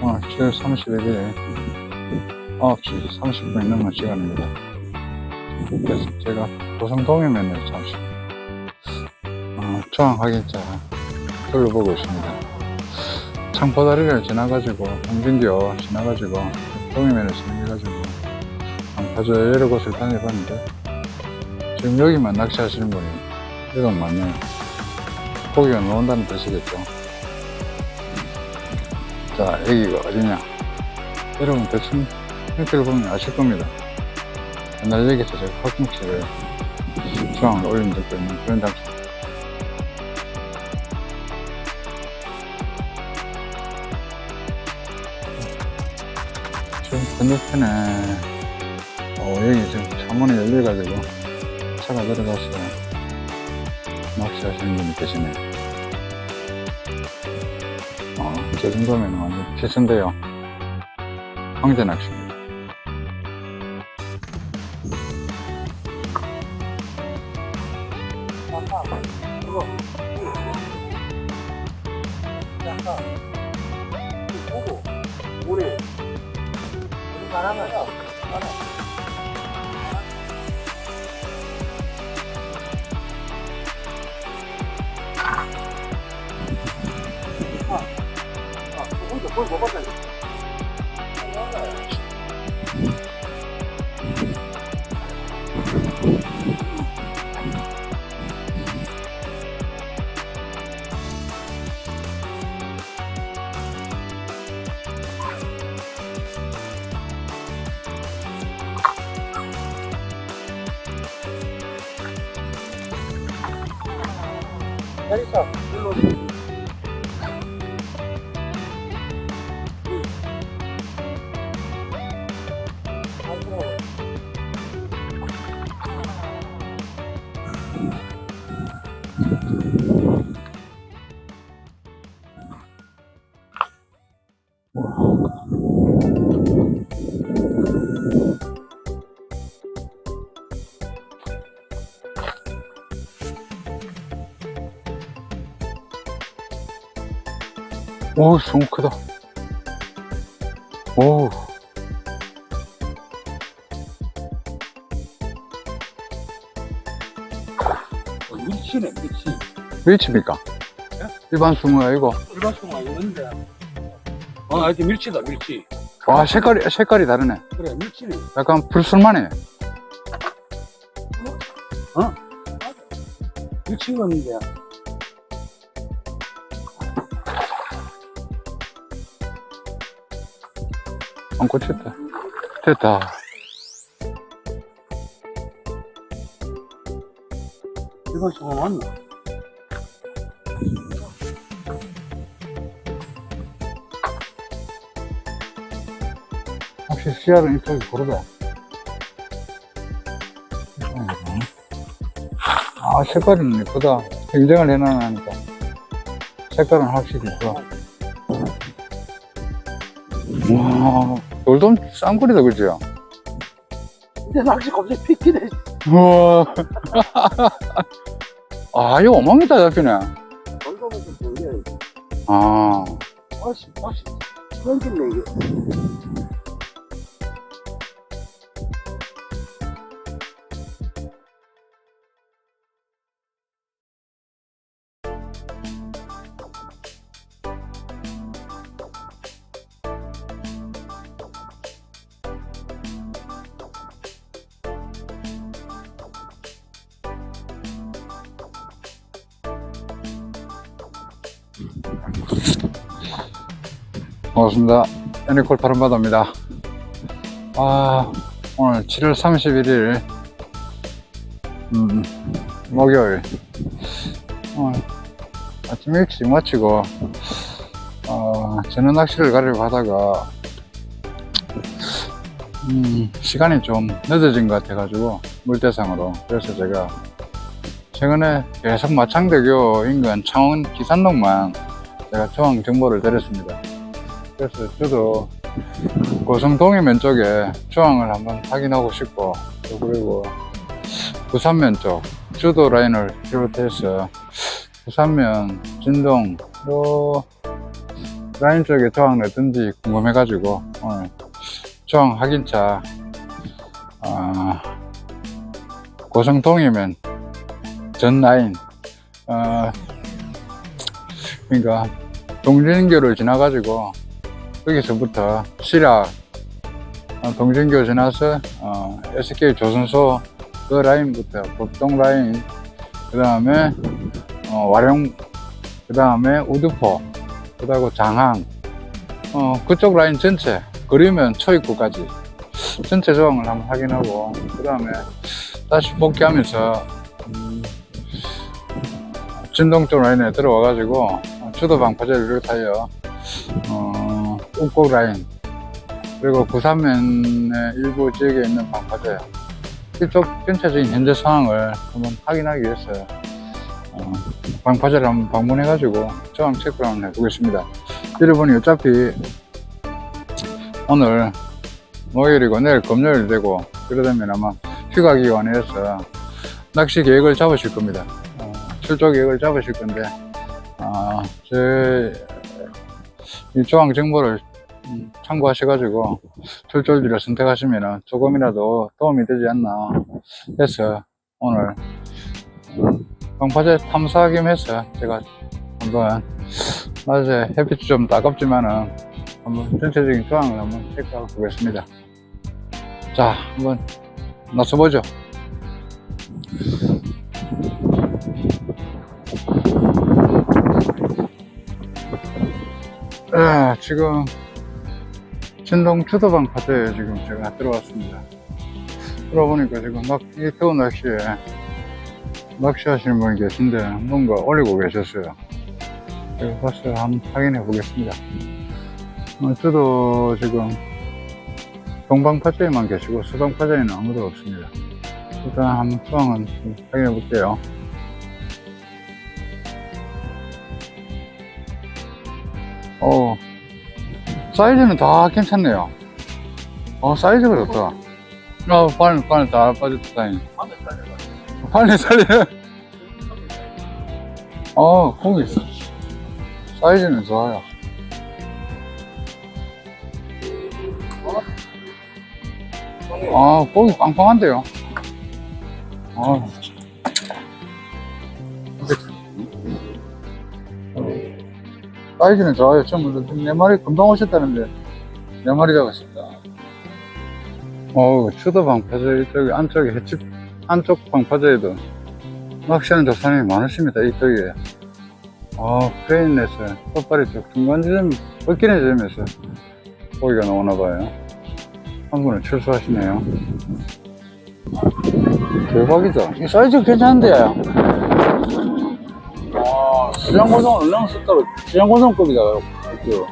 오늘 7월 31일 9시 30분이 넘은 시간입니다. 그래서 제가 고성동해면을 잠시 어, 중앙하객자 둘러보고 있습니다. 창포다리를 지나가지고 홍준교 지나가지고 동해면을 지나가지고 아주 여러 곳을 다녀봤는데 지금 여기만 낚시하시는 분이 유독 많네요. 고기가 나온다는 뜻이겠죠. 자, 여기가 어디냐? 여러분 대충 형태를 보면 아실 겁니다. 옛날 여기서 제가 팥김치를 중앙을 올린 적도 있는 그런 장소. 지금 건너편에, 어, 여기 지금 창문이 열려가지고 차가 들어갔어요. 낚시하시는 분이 계시네요. 저 정도면 완전 필수인데요. 황제 낚시입니다. 오, 뭘 먹었다니. 여기서 일로 너무 크다. 오. 밀치네, 밀치. 밀치입니까? 일반 숭어 아니고. 일반 수가 있는데. 어, 하여튼 밀치다, 밀치. 와, 색깔이, 색깔이 다르네. 그래, 밀치네. 약간 불순만해. 밀치였는데. 안 꽂혔다. 됐다. 일반 수가 맞나? 혹시 씨알은 이쪽이 고르다. 아, 색깔은 예쁘다. 인정을 해놔니까. 색깔은 확실히 예쁘다. 와, 돌돔 쌍거리다, 그죠? 근데 낚시 갑자기 피키네. 우와. 아, 이거 어마어마하다, 잡히네. 돌돔에서 보여. 아, 아씨, 아씨. 그런데 이게. 반갑습니다. 애니콜 파른바다입니다. 아, 오늘 7월 31일, 음, 목요일. 오늘 아침 일찍 마치고, 어, 저는 낚시를 가려고 하다가, 음, 시간이 좀 늦어진 것 같아가지고, 물대상으로. 그래서 제가 최근에 계속 마창대교 인근 창원 기산동만 제가 중앙 정보를 드렸습니다. 그래서 저도 고성 동해면 쪽에 중앙을 한번 확인하고 싶고 또 그리고 부산면 쪽 주도 라인을 비롯해서 부산면, 진동, 요 라인 쪽에 저항 넣든지 궁금해가지고 오늘 저항 확인차 아, 고성통이면 전 라인 어, 그러니까 동진교를 지나가지고 여기서부터 시락 어, 동진교 지나서 어, SK 조선소 그 라인부터 법동 라인 그 다음에 어, 와룡 그 다음에 우두포 그 다음에 장항 어, 그쪽 라인 전체 그리면 초입구까지 전체 조항을 한번 확인하고 그 다음에 다시 복귀하면서 음, 진동 쪽 라인에 들어와 가지고 어, 주도 방파제를 비롯하여 어, 운곡 라인 그리고 구산면의 일부 지역에 있는 방파제 이쪽 전체적인 현재 상황을 한번 확인하기 위해서 어, 방파제를 한번 방문해 가지고 저항 체크를 한번 해보겠습니다. 여러분이 어차피 오늘 목요일이고 내일 금요일 되고 그러다면 아마 휴가 기관에서 낚시 계획을 잡으실 겁니다. 어, 출조 계획을 잡으실 건데 아, 제이 조항 정보를 음, 참고하셔가지고 출조지를 선택하시면 조금이라도 도움이 되지 않나 해서 오늘 방파제 탐사 겸 해서 제가 한번 낮에 햇빛이 좀 따갑지만은 한번 전체적인 조항을 한번 체크하고 보겠습니다. 자, 한번 나서보죠. 아, 지금 진동 추도방 파트에 지금 제가 들어왔습니다. 들어보니까 지금 막, 이 더운 날씨에 낚시 하시는 분이 계신데 뭔가 올리고 계셨어요. 제가 봤어요. 한번 확인해 보겠습니다. 어, 저도 지금 동방파제에만 계시고 수방파제에는 아무도 없습니다. 일단 한번 수강은 좀 확인해 볼게요. 어, 사이즈는 다 괜찮네요. 어, 사이즈가 좋다. 어, 바늘, 바늘 다 빠졌다, 다행히. 바늘 살리네. 어, 공이 있어. 사이즈는 좋아요. 아, 고기 빵빵한데요. 아. 사이즈는 좋아요. 전부 네 마리 금방 오셨다는데 네 마리 잡았습니다. 어우, 추도 방파제 이쪽에 안쪽에 횟집 안쪽 방파제에도 낚시하는 조사님이 많으십니다. 이쪽에. 아, 크레인에서 헛발이 쪽 중간 지점, 벗기는 지점에서 고기가 나오나 봐요. 한 분은 출소하시네요. 대박이다. 이 사이즈 괜찮은데. 아, 시장고성은 얼마나 썼다고, 시장고성급이다. 그,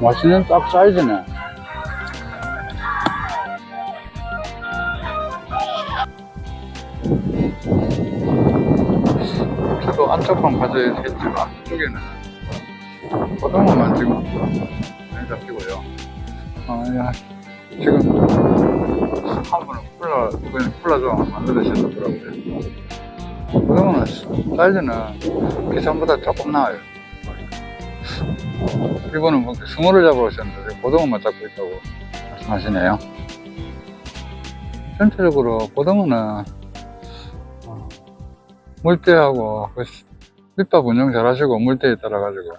맛있는 딱 사이즈네. 저도 안쪽방 과제에 했지만 앞쪽에는 고등어만 지금 많이 잡히고요. 아, 야, 지금 한 분은 콜라, 그냥 콜라 좀 만들으셨더라고요. 고등어는 사이즈는 기산보다 조금 나아요. 이거는 뭐 승어를 잡으러 오셨는데 고등어만 잡고 있다고 말씀하시네요. 전체적으로 고등어는 어, 물때하고 그 밑밥 운영 잘 하시고 물때에 따라 가지고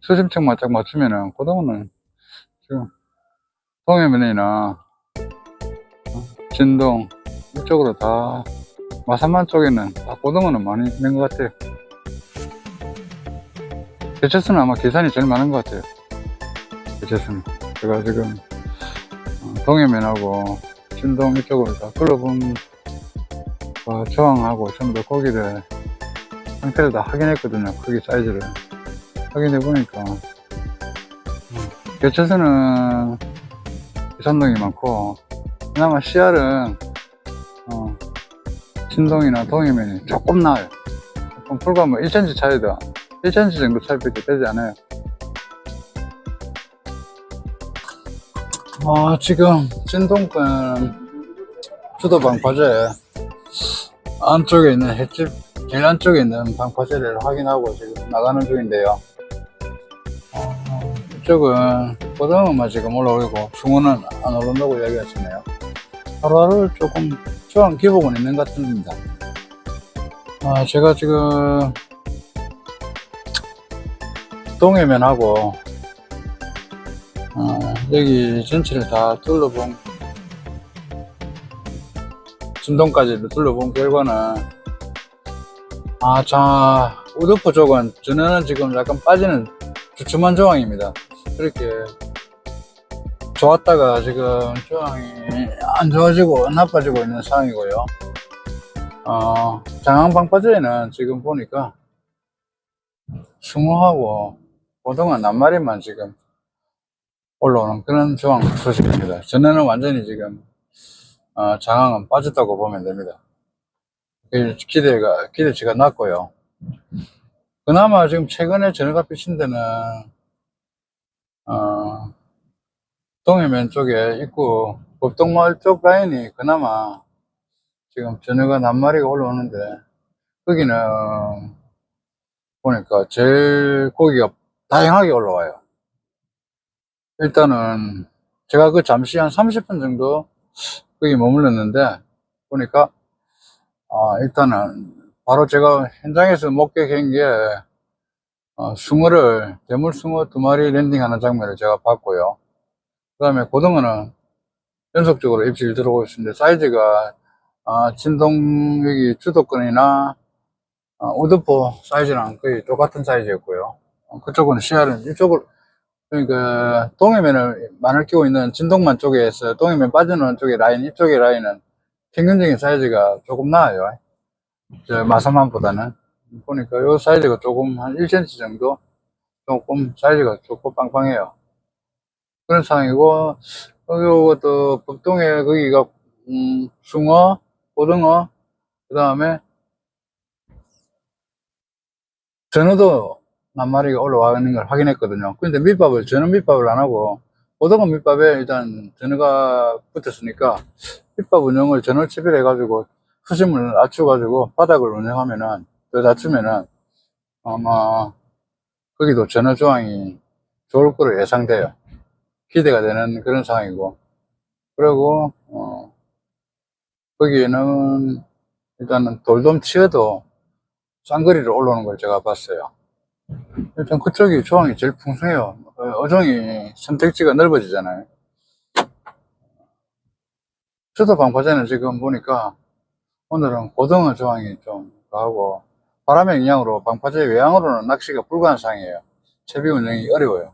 수심층만 딱 맞추면은 고등어는 지금 동해면이나 어, 진동 이쪽으로 다 마산만 쪽에는 다 고등어는 많이 있는 것 같아요. 개체수는 아마 계산이 제일 많은 것 같아요. 개체수는. 제가 지금 어, 동해면하고 진동 이쪽으로 다 어, 저항하고 전부 고기를 상태를 다 확인했거든요. 크기 사이즈를 확인해 보니까 음, 개체수는 산동이 많고 그나마 씨알은 어, 진동이나 동해면이 조금 나아요. 조금 불과 뭐 1cm 차이도 1cm 정도 차이밖에 되지 않아요. 아, 지금 진동권 주도 방 파제 안쪽에 있는 횟집 제일 안쪽에 있는 방파제를 확인하고 지금 나가는 중인데요. 이쪽은 고등어만 지금 올라오고 숭어는 안 오른다고 이야기하시네요. 하루하루 조금 저항 기복은 있는 것 같습니다. 아, 제가 지금 동해면하고 어, 여기 전체를 다 둘러본 진동까지 둘러본 결과는 아, 자, 우두포 쪽은 전에는 지금 약간 빠지는 주춤한 조항입니다. 그렇게 좋았다가 지금 조항이 안 좋아지고 나빠지고 있는 상황이고요. 어, 장항방파제에는 지금 보니까 숭어하고 고등어 낱마리만 지금 올라오는 그런 조항 소식입니다. 전에는 완전히 지금 어, 장항은 빠졌다고 보면 됩니다. 그 기대가 기대치가 낮고요. 그나마 지금 최근에 전해가 비친 데는 어, 동해면 쪽에 있고 법동마을 쪽 라인이 그나마 지금 전해가 낱마리가 올라오는데 거기는 보니까 제일 고기가 다양하게 올라와요. 일단은 제가 그 잠시 한 30분 정도 거기 머물렀는데 보니까 아, 일단은 바로 제가 현장에서 목격한 게 어, 숭어를 대물 숭어 두 마리 랜딩하는 장면을 제가 봤고요. 그 다음에 고등어는 연속적으로 입질 들어오고 있는데 사이즈가 아, 진동 여기 주도권이나 어, 우드포 사이즈랑 거의 똑같은 사이즈였고요. 어, 그쪽은 시야를 이쪽을 그러니까 동해면을 마늘 끼고 있는 진동만 쪽에서 동해면 빠져나오는 쪽의 라인 이쪽의 라인은 평균적인 사이즈가 조금 나아요. 저 마사만보다는 보니까 요 사이즈가 조금 한 1cm 정도 조금 사이즈가 좋고 빵빵해요. 그런 상황이고 요것도 북동에 거기가 음, 숭어, 고등어, 그 다음에 전어도 낱마리가 올라와있는 걸 확인했거든요. 근데 밑밥을, 전어 밑밥을 안 하고, 고등어 밑밥에 일단 전어가 붙었으니까, 밑밥 운영을 전어 채비해가지고, 수심을 낮춰가지고, 바닥을 운영하면은, 더 낮추면은, 아마, 거기도 전어 조항이 좋을 거로 예상돼요. 기대가 되는 그런 상황이고. 그리고, 어, 거기에는, 일단은 돌돔 치어도 쌍거리로 올라오는 걸 제가 봤어요. 일단 그쪽이 조항이 제일 풍성해요. 어, 어종이 선택지가 넓어지잖아요. 수도 방파제는 지금 보니까 오늘은 고등어 조항이 좀 가고 바람의 영향으로 방파제 외양으로는 낚시가 불가한 상황이에요. 채비 운영이 어려워요.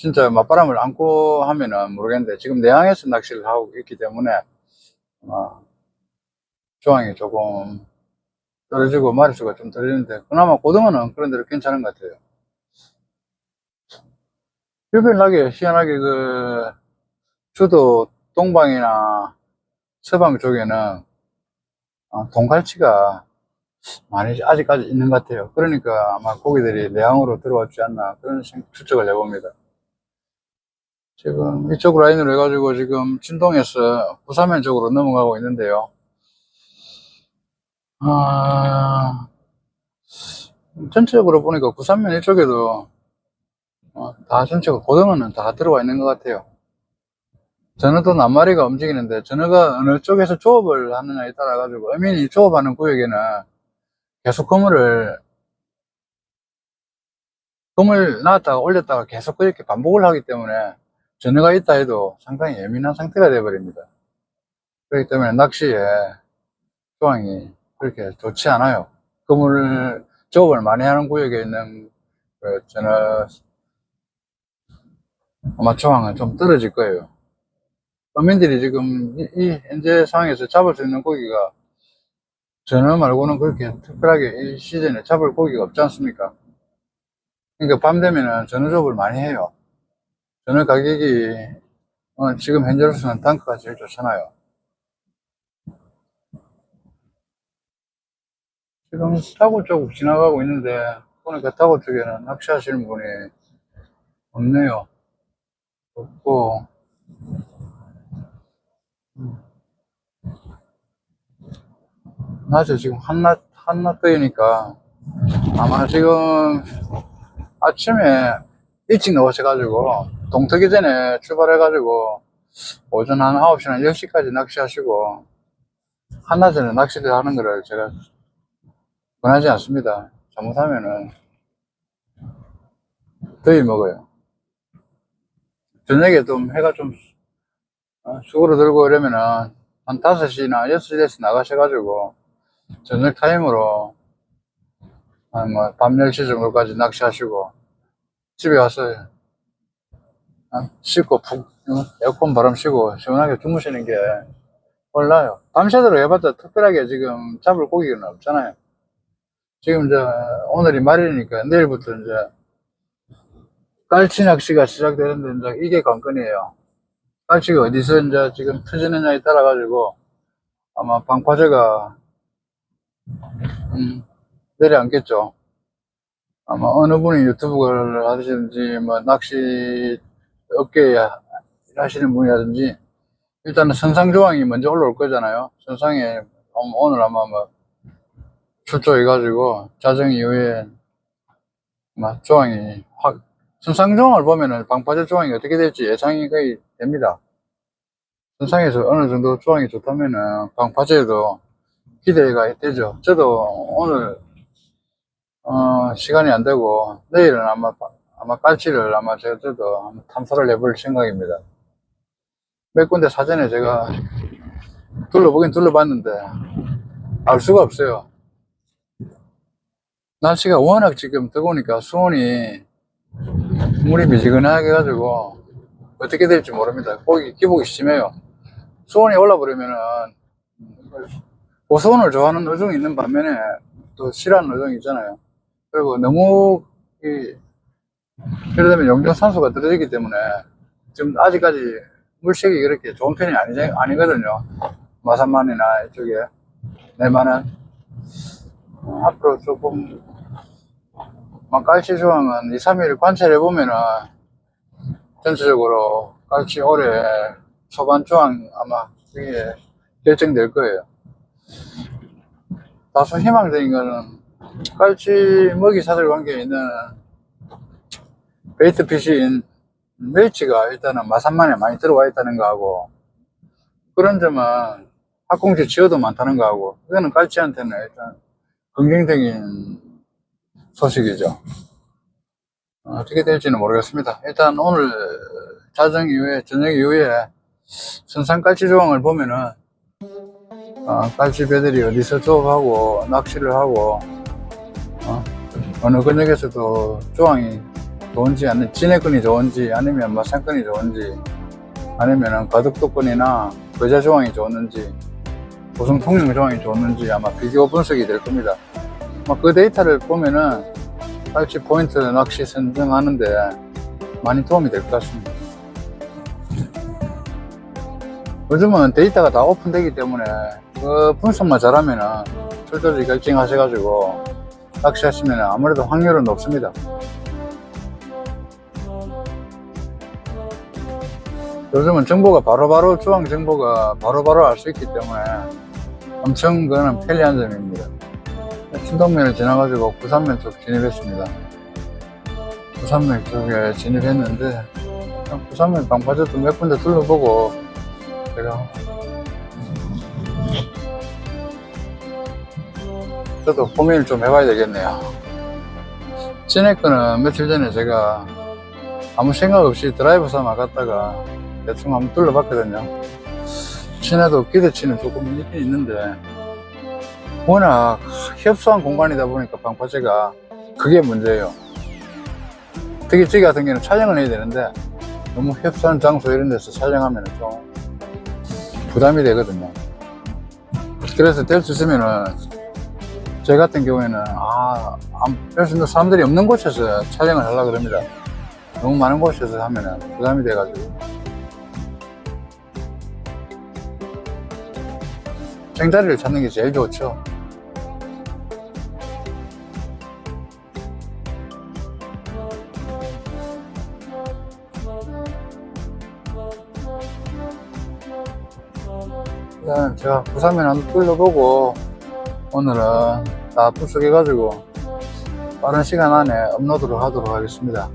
진짜 맞바람을 안고 하면은 모르겠는데 지금 내항에서 낚시를 하고 있기 때문에 어, 조항이 조금 떨어지고 마리수가 좀 떨어지는데 그나마 고등어는 그런 대로 괜찮은 것 같아요. 유별나게 희한하게 그 주도 동방이나 서방 쪽에는 어, 동갈치가 많이 아직까지 있는 것 같아요. 그러니까 아마 고기들이 내항으로 들어왔지 않나 그런 생- 추측을 해봅니다. 지금 이쪽 라인으로 해가지고 지금 진동에서 부사면 쪽으로 넘어가고 있는데요. 아, 전체적으로 보니까 구산면 이쪽에도 어, 다 전체가 고등어는 다 들어와 있는 것 같아요. 전어도 낱마리가 움직이는데 전어가 어느 쪽에서 조업을 하느냐에 따라 가지고 어민이 조업하는 구역에는 계속 그물을 그물 놨다가 올렸다가 계속 그렇게 반복을 하기 때문에 전어가 있다 해도 상당히 예민한 상태가 되어버립니다. 그렇기 때문에 낚시에 조항이 그렇게 좋지 않아요. 그물을 조업을 많이 하는 구역에 있는 그 전어 아마 조항은 좀 떨어질 거예요. 어민들이 지금 이, 이 현재 상황에서 잡을 수 있는 고기가 전어 말고는 그렇게 특별하게 이 시즌에 잡을 고기가 없지 않습니까? 그러니까 밤 되면은 전어 조업을 많이 해요. 전어 가격이 어, 지금 현재로서는 단가가 제일 좋잖아요. 지금 타고 쪽 지나가고 있는데 보니까 타고 쪽에는 낚시하시는 분이 없네요. 없고 음. 낮에 지금 한낮 한낮 떠이니까 아마 지금 아침에 일찍 나오셔가지고 동트기 전에 출발해가지고 오전 한 9시나 10시까지 낚시하시고 한낮에는 낚시를 하는 거를 제가 권하지 않습니다. 잘못하면은 더위 먹어요. 저녁에 좀 해가 좀 어, 수고로 들고 이러면은 한 5시나 6시 돼서 나가셔가지고 저녁 타임으로 한뭐밤 10시 정도까지 낚시하시고 집에 어, 씻고 푹 어, 에어컨 바람 쐬고 시원하게 주무시는 게 몰라요. 밤새도록 해봤자 특별하게 지금 잡을 고기는 없잖아요. 지금 이제 오늘이 말일이니까 내일부터 이제 깔치 낚시가 시작되는데 이제 이게 관건이에요. 깔치가 어디서 이제 지금 터지느냐에 따라 가지고 아마 방파제가 음, 내려앉겠죠. 아마 어느 분이 유튜브를 하시든지 뭐 낚시 업계에 일하시는 분이라든지 일단은 선상조항이 먼저 올라올 거잖아요. 선상에 오늘 아마 뭐 출조해가지고 자정 이후에 막 조항이 확 선상 조항을 보면은 방파제 조항이 어떻게 될지 예상이 거의 됩니다. 선상에서 어느 정도 조항이 좋다면은 방파제도 기대가 되죠. 저도 오늘 어, 시간이 안 되고 내일은 아마 아마 깔치를 아마 제가 저도 한번 탐사를 해볼 생각입니다. 몇 군데 사전에 제가 둘러보긴 둘러봤는데 알 수가 없어요. 날씨가 워낙 지금 뜨거우니까 수온이 물이 미지근하게 해가지고 어떻게 될지 모릅니다. 거기 기복이 심해요. 수온이 올라버리면은 고수온을 좋아하는 어종이 있는 반면에 또 싫어하는 어종이 있잖아요. 그리고 너무 이 그러다 보면 용존산소가 떨어지기 때문에 지금 아직까지 물색이 그렇게 좋은 편이 아니, 아니거든요. 마산만이나 이쪽에 내만은 어, 앞으로 조금 막 깔치 조항은 2, 3일 관찰해 보면은 전체적으로 깔치 올해 초반 조항 아마 그게 결정될 거예요. 다소 희망적인 거는 깔치 먹이 사슬 관계에 있는 베이트 피시인 멸치가 일단은 마산만에 많이 들어와 있다는 거하고 그런 점은 학공지 지어도 많다는 거하고 이거는 깔치한테는 일단 긍정적인 소식이죠. 어, 어떻게 될지는 모르겠습니다. 일단 오늘 자정 이후에 저녁 이후에 선산 깔치 조항을 보면은 어, 깔치 배들이 어디서 조업하고 낚시를 하고 어, 어느 근역에서도 조항이 좋은지 아니면 진해권이 좋은지 아니면 마산권이 좋은지 아니면 가덕도권이나 거자 조항이 좋았는지 고성 통영 조항이 좋았는지 아마 비교 분석이 될 겁니다. 아마 그 데이터를 보면은 깔치 포인트 낚시 선정하는데 많이 도움이 될 것 같습니다. 요즘은 데이터가 다 오픈되기 때문에 그 분석만 잘하면은 출조지 결정하셔가지고 낚시하시면 아무래도 확률은 높습니다. 요즘은 정보가 바로바로 조항 정보가 바로바로 알 수 있기 때문에 엄청 그거는 편리한 점입니다. 신동면을 지나가지고 부산면 쪽 진입했습니다. 부산면 쪽에 진입했는데 부산면 방파제도 몇 군데 둘러보고 제가 저도 고민을 좀 해봐야 되겠네요. 진해 거는 며칠 전에 제가 아무 생각 없이 드라이브 삼아 갔다가 대충 한번 둘러봤거든요. 진해도 기대치는 조금 있긴 있는데 워낙 협소한 공간이다 보니까 방파제가 그게 문제예요. 특히 저기 같은 경우는 촬영을 해야 되는데 너무 협소한 장소 이런 데서 촬영하면 좀 부담이 되거든요. 그래서 될 수 있으면은 저 같은 경우에는 아, 별수 있는 사람들이 없는 곳에서 촬영을 하려고 그럽니다. 너무 많은 곳에서 하면은 부담이 돼가지고. 쟁자리를 찾는 게 제일 좋죠. 일단 제가 부산면 한번 둘러보고 오늘은 다 분석해가지고 빠른 시간 안에 업로드를 하도록 하겠습니다.